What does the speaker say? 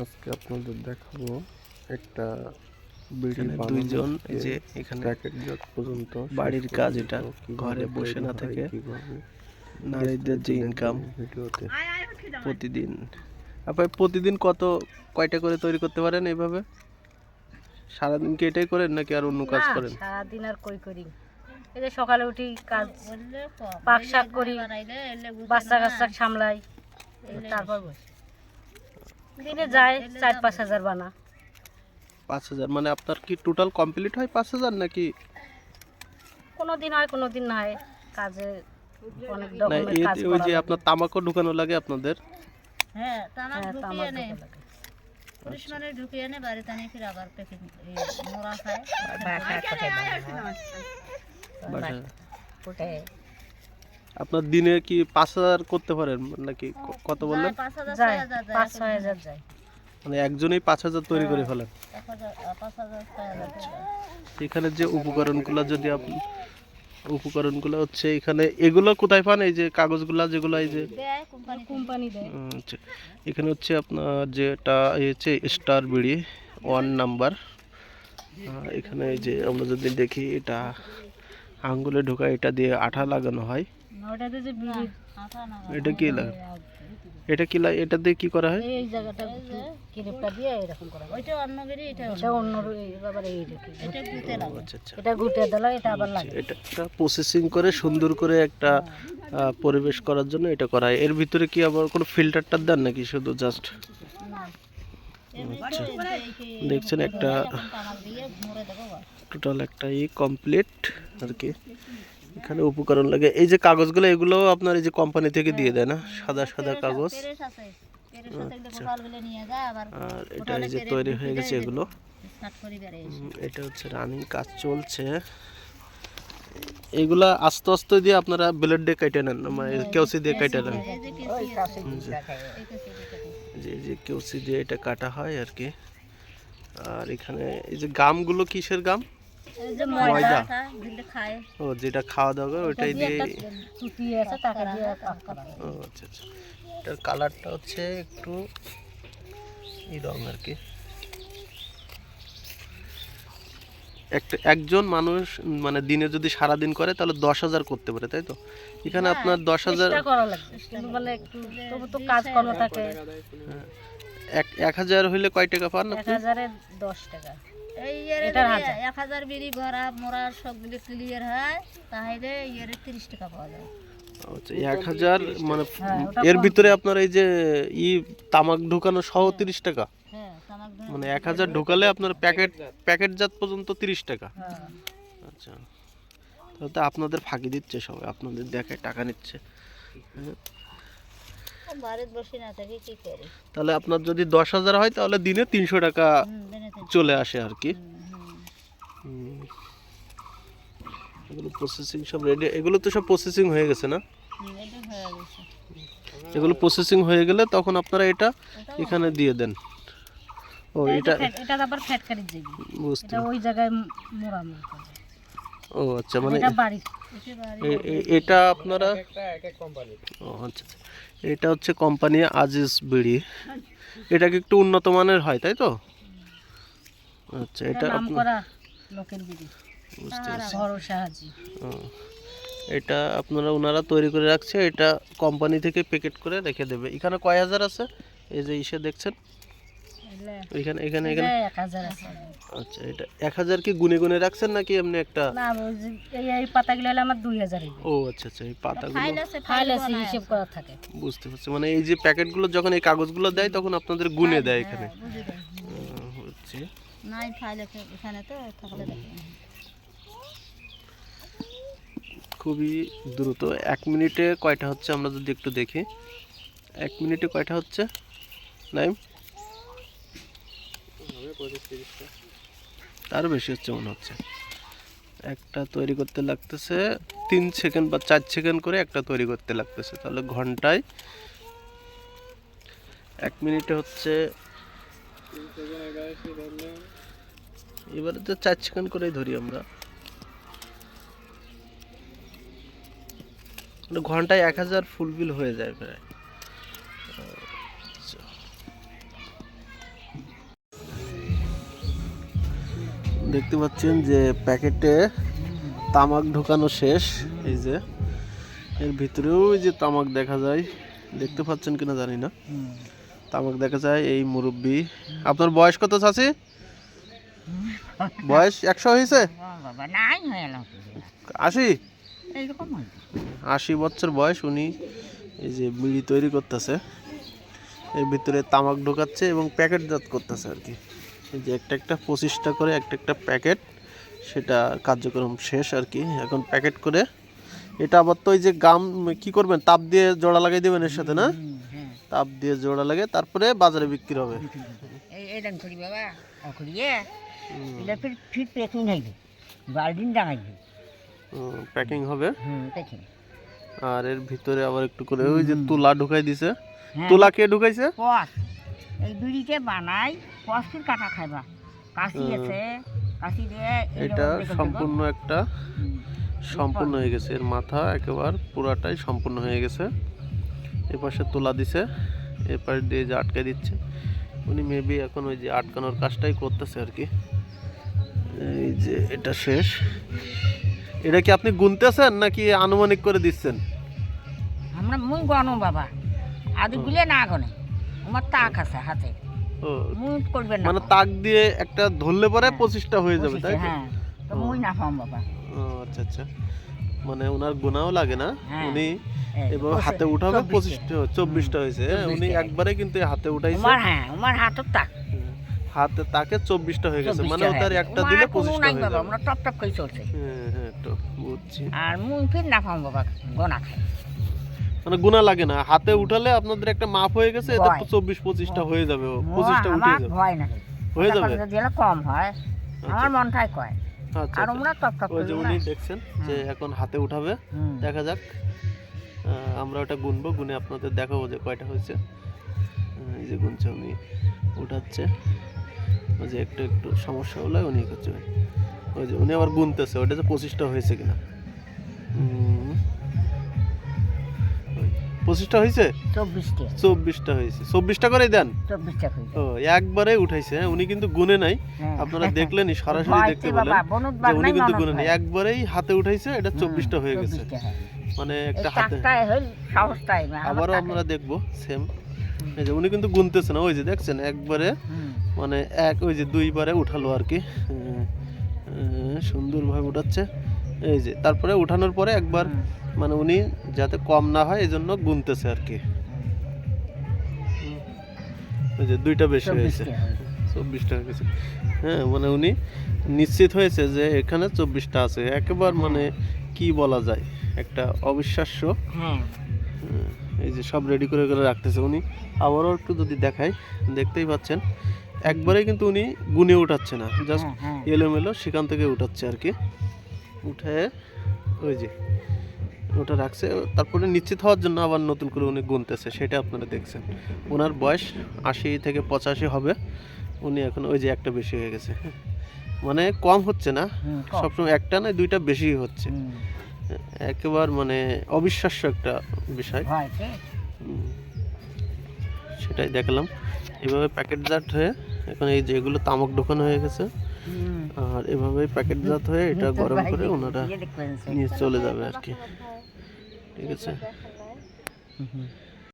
আজকে আপনাদের দেখাবো একটা দুইজন এই যে এখানে পর্যন্ত বাড়ির কাজ এটা, ঘরে বসে না থেকে নারীদের যে ইনকাম ভিডিওতে। প্রতিদিন। আপনার প্রতিদিন কত কয়টা করে তৈরি করতে পারেন এইভাবে? সারাদিন কি এটাই করেন নাকি আর অন্য কাজ করেন? সারাদিন আর কই করি? এই যে সকালে উঠি কাজ পাক শাক করি বাচ্চা কাচ্চা সামলাই তারপর বসি। দিনে যায় চার পাঁচ হাজার বানা পাঁচ হাজার মানে আপনার কি টোটাল কমপ্লিট হয় পাঁচ হাজার নাকি কোনো দিন হয় কোনো দিন না হয় কাজে অনেক না রকমের এই কাজ ওই করা যে লাগে। আপনার তামাকও ঢুকানো লাগে আপনাদের হ্যাঁ তামাক হ্যাঁ, ঢুকিয়ে তামাক নে ঢোকা লাগে। পুলিশ মানে ঢুকিয়ে নে বাড়িতে নিয়ে ফির আবার প্যাকেট মোড়া খায় বাসায়। আপনার দিনে কি পাঁচ হাজার করতে পারেন? নাকি কত বললেন? যায় ছয় হাজার যায় পাঁচ ছয় হাজার যায় মানে একজনেই পাঁচ হাজার তৈরি করে ফেলেন? হাজার যায়। এখানে যে উপকরণগুলো যদি আপনি উপকরণগুলো হচ্ছে এখানে এগুলো কোথায় পান? এই যে কাগজগুলো যেগুলো এই যে আচ্ছা। এখানে হচ্ছে আপনার যেটা এই হচ্ছে স্টার বিড়ি ওয়ান নাম্বার। এখানে এই যে আমরা যদি দেখি এটা আঙ্গুলে ঢোকা এটা দিয়ে আঠা লাগানো হয়। ওটাতে যে বিড়ি এটা কি লাগে এটা কি লাগে এটা দিয়ে কি করা হয়? এই জায়গাটা কিরেপটা দিয়ে এরকম করা হয়। ওইটা অন্য এটা। এটা অন্য এই এই রেখে এটা গুতে লাগে আচ্ছা আচ্ছা। এটা দিলে এটা আবার লাগে। এটা একটা প্রসেসিং করে সুন্দর করে একটা পরিবেশ করার জন্য এটা করা হয়। এর ভিতরে কি আবার কোনো ফিল্টারটা দেন নাকি শুধু জাস্ট আচ্ছা। দেখছেন একটা। টোটাল একটা ই কমপ্লিট আর কি। এখানে উপকরণ লাগে। এই যে কাগজগুলো এগুলো আপনার এই যে কোম্পানি থেকে দিয়ে দেয় না? সাদা সাদা কাগজ। আবার আর এটা এই যে তৈরি হয়ে গেছে এগুলো। এটা হচ্ছে রানিং কাজ চলছে। এগুলা আস্তে আস্তে দিয়ে আপনারা ব্লেড দিয়ে কেটে নেন মানে কেউসি দিয়ে কেটে নেন। যে। যে কেউসি দিয়ে এটা কাটা হয় আর কি। আর এখানে এই যে গামগুলো কিসের গাম? ময়দা। ও যেটা খাওয়া দাওয়া করে ওইটাই দিয়ে হয়। ও আচ্ছা আচ্ছা। এটার কালারটা হচ্ছে একটু এই রং আর কি। একটা একজন মানুষ মানে দিনে যদি সারা দিন করে তাহলে দশ হাজার করতে পারে তাই তো? এখানে আপনার দশ হাজার থাকে। এক হাজার হইলে কয় টাকা পান এক হাজারে দশ টাকা। এই। এক হাজার বিড়ি ভরা মোড়া সবগুলো ক্লিয়ার হয় তাহলে ইয়ারে তিরিশ টাকা পাওয়া যায়। আচ্ছা এক হাজার মানে হ্যাঁ, এর ভিতরে আপনার এই যে ই তামাক ঢোকানো সহ তিরিশ টাকা? হ্যাঁ মানে এক হাজার ঢোকালে আপনার প্যাকেট প্যাকেটজাত পর্যন্ত তিরিশ টাকা। হ্যাঁ। আচ্ছা। তাহলে আপনাদের ফাঁকি দিচ্ছে সবাই আপনাদের দেখে টাকা নিচ্ছে বাড়িতে বসে না থাকি কি করি তাহলে আপনার যদি দশ হাজার হয় তাহলে দিনে তিনশো টাকা চলে আসে আর কি। এগুলো প্রসেসিং সব রেডি এগুলো তো সব প্রসেসিং হয়ে গেছে না? এগুলো প্রসেসিং হয়ে গেলে তখন আপনারা এটা এখানে দিয়ে দেন। ও এটা এটা আবার ফ্যাটকারির জায়গা। বুঝতে ওই জায়গায় মোড়ানো ও আচ্ছা মানে এটা আপনারা ও আচ্ছা আচ্ছা। এটা হচ্ছে কোম্পানি আজিজ বিড়ি। এটা কি একটু উন্নত মানের হয় তাই তো? আচ্ছা এটা এটা আপনারা ওনারা তৈরি করে রাখছে এটা কোম্পানি থেকে প্যাকেট করে রেখে দেবে। এখানে কয় হাজার আছে? এই যে ইসে দেখছেন। এখানে এখানে এখানে? এক হাজার আছে। আচ্ছা এটা এক হাজার কি গুনে গুনে রাখছেন নাকি এমনি একটা? না এই এই পাতাগুলো হলে আমার দুই হাজার ও আচ্ছা আচ্ছা এই পাতাগুলো ফাইল আছে ফাইল আছে হিসেব করা থাকে। বুঝতে পারছি। মানে এই যে প্যাকেটগুলো যখন এই কাগজগুলো দেয় তখন আপনাদের গুনে দেয় এখানে। বুঝে দেয়। ও, হচ্ছে। নাই ফাইল আছে- এখানে তো দেখে। খুবই দ্রুত। এক মিনিটে কয়টা হচ্ছে আমরা যদি একটু দেখি? এক মিনিটে কয়টা হচ্ছে? নাইম? তারও বেশি হচ্ছে মনে হচ্ছে। একটা তৈরি করতে লাগতেছে তিন সেকেন্ড বা চার সেকেন্ড করে একটা তৈরি করতে লাগতেছে। তাহলে ঘন্টায় এক মিনিটে হচ্ছে এবারে তো চার সেকেন্ড করেই ধরি আমরা। মানে ঘন্টায় এক হাজার ফুল বিল হয়ে যায় প্রায়। দেখতে পাচ্ছেন যে প্যাকেটে তামাক ঢোকানো শেষ, এই যে। এর ভিতরেও যে তামাক দেখা যায়, দেখতে পাচ্ছেন কিনা জানি না। তামাক দেখা যায় এই মুরব্বি। আপনার বয়স কত আছে বয়স একশো হয়েছে? হয়ে আশি? আশি বছর বয়স উনি এই যে বিড়ি তৈরি করতেছে। এর ভিতরে তামাক ঢোকাচ্ছে এবং প্যাকেটজাত করতেছে আর কি। এই যে একটা একটা পঁচিশটা করে একটা একটা প্যাকেট সেটা কার্যক্রম শেষ আর কি। এখন প্যাকেট করে এটা আবার তো ওই যে গাম কি করবেন তাপ দিয়ে জোড়া লাগাই দেবেন এর সাথে না? হ্যাঁ। তাপ দিয়ে জোড়া লাগে তারপরে বাজারে বিক্রি হবে। প্যাকিং হবে। আর এর ভিতরে আবার একটু করে ওই যে তুলা ঢুকাই দিছে। হ্যাঁ। তুলা কে ঢুকাইছে? এই বিড়িতে বানাই কষ্টের কাটা খাইবা। কাশি আছে কাশি দিয়ে এটা। সম্পূর্ণ একটা সম্পূর্ণ হয়ে গেছে। এর মাথা একেবারে পুরাটাই সম্পূর্ণ হয়ে গেছে। এপাশে তোলা দিছে এপাশ দিয়ে যে আটকে দিচ্ছে। উনি মেবি এখন ওই যে আটকানোর কাজটাই করতেছে আর কি। এই যে এটা শেষ। এটা কি আপনি গুনতেছেন নাকি আনুমানিক করে দিচ্ছেন? আমরা মুই গনো বাবা। আদি গুলে না গনে। আমার তাক আছে হাতে। করবেন না মানে তাক দিয়ে একটা ধরলে পরে পঁচিশটা হয়ে যাবে তাই হ্যাঁ। তো মুই না পাম বাবা। আচ্ছা আচ্ছা। মানে ওনার গোনাও লাগে না? হ্যাঁ। উনি হাতে উঠাবে। পঁচিশটা চব্বিশটা হয়েছে হ্যাঁ, উনি একবারে কিন্তু হাতে উঠাইছে। আমার হ্যাঁ আমার হাতের তাক। হাতে তাকে চব্বিশটা হয়ে গেছে মানে ওটার হ্যাঁ। একটা দিলে পঁচিশটা হয়ে যাবে। আমরা টপ টপ করে চলছে। হ্যাঁ হ্যাঁ তো বুঝছি। আর মুই ফির না পাম বাবা গোনা। খাই মানে গুণা লাগে না। হাতে উঠালে আপনাদের একটা মাপ হয়ে গেছে এতে চব্বিশ পঁচিশটা হয়ে যাবে। পঁচিশটা উঠে যাবে। না হয়ে যাবে। দিলে কম হয়। আমার মনটাই কয়। আচ্ছা আর আচ্ছা। আমরা টপ টপ ওই যে উনি দেখছেন যে এখন হাতে উঠাবে। দেখা যাক। আমরা ওটা গুনবো গুনে আপনাদের দেখাবো যে কয়টা হয়েছে। এই যে গুনছে উনি উঠাচ্ছে। ওই যে একটু একটু সমস্যা হলে উনি করছে। ওই যে উনি আবার গুনতেছে ওটা যে পঁচিশটা হয়েছে কিনা। পঁচিশটা হয়েছে? চব্বিশটা। চব্বিশটা হয়েছে। চব্বিশটা করে দেন? চব্বিশটা ও একবারে উঠাইছে হ্যাঁ উনি কিন্তু গুনে নাই। হ্যাঁ। আপনারা দেখলেনই সরাসরি দেখতে পেলেন উনি কিন্তু গুনে নাই। একবারেই হাতে উঠাইছে এটা চব্বিশটা হয়ে গেছে। মানে একটা হাতে আবারও আমরা দেখব সেম এই যে উনি কিন্তু গুনতেছে না ওই যে দেখছেন একবারে মানে এক ওই যে দুইবারে উঠালো আর কি। হ্যাঁ, হ্যাঁ, সুন্দরভাবে উঠাচ্ছে। এই যে তারপরে উঠানোর পরে একবার। মানে উনি যাতে কম না হয় এই জন্য গুনতেছে আর কি ওই যে দুইটা বেশি হয়েছে। চব্বিশটা হয়। চব্বিশটা হয়ে গেছে হ্যাঁ মানে উনি নিশ্চিত হয়েছে যে এখানে চব্বিশটা আছে। একেবার মানে কি বলা যায়? একটা অবিশ্বাস্য। হ্যাঁ এই যে সব রেডি করে করে রাখতেছে উনি। আবারও একটু যদি দেখাই দেখতেই পাচ্ছেন একবারে কিন্তু উনি গুনে উঠাচ্ছে না। জাস্ট। এলোমেলো সেখান থেকে উঠাচ্ছে আর কি উঠে ওই যে ওটা রাখছে। তারপরে নিশ্চিত হওয়ার জন্য আবার নতুন করে উনি গুনতেছে সেটা আপনারা দেখছেন। ওনার বয়স আশি থেকে পঁচাশি হবে। উনি এখন ওই যে একটা বেশি হয়ে গেছে। মানে কম হচ্ছে না। সবসময় একটা না দুইটা বেশি হচ্ছে। একেবারে মানে অবিশ্বাস্য একটা বিষয়। সেটাই দেখলাম। এভাবে প্যাকেট প্যাকেটজাত হয়ে এখন এই যেগুলো তামাক ঢোকানো হয়ে গেছে। আর এভাবেই প্যাকেটজাত হয়ে এটা গরম করে ওনারা সে। নিয়ে চলে যাবে আর কি। ঠিক আছে হুম।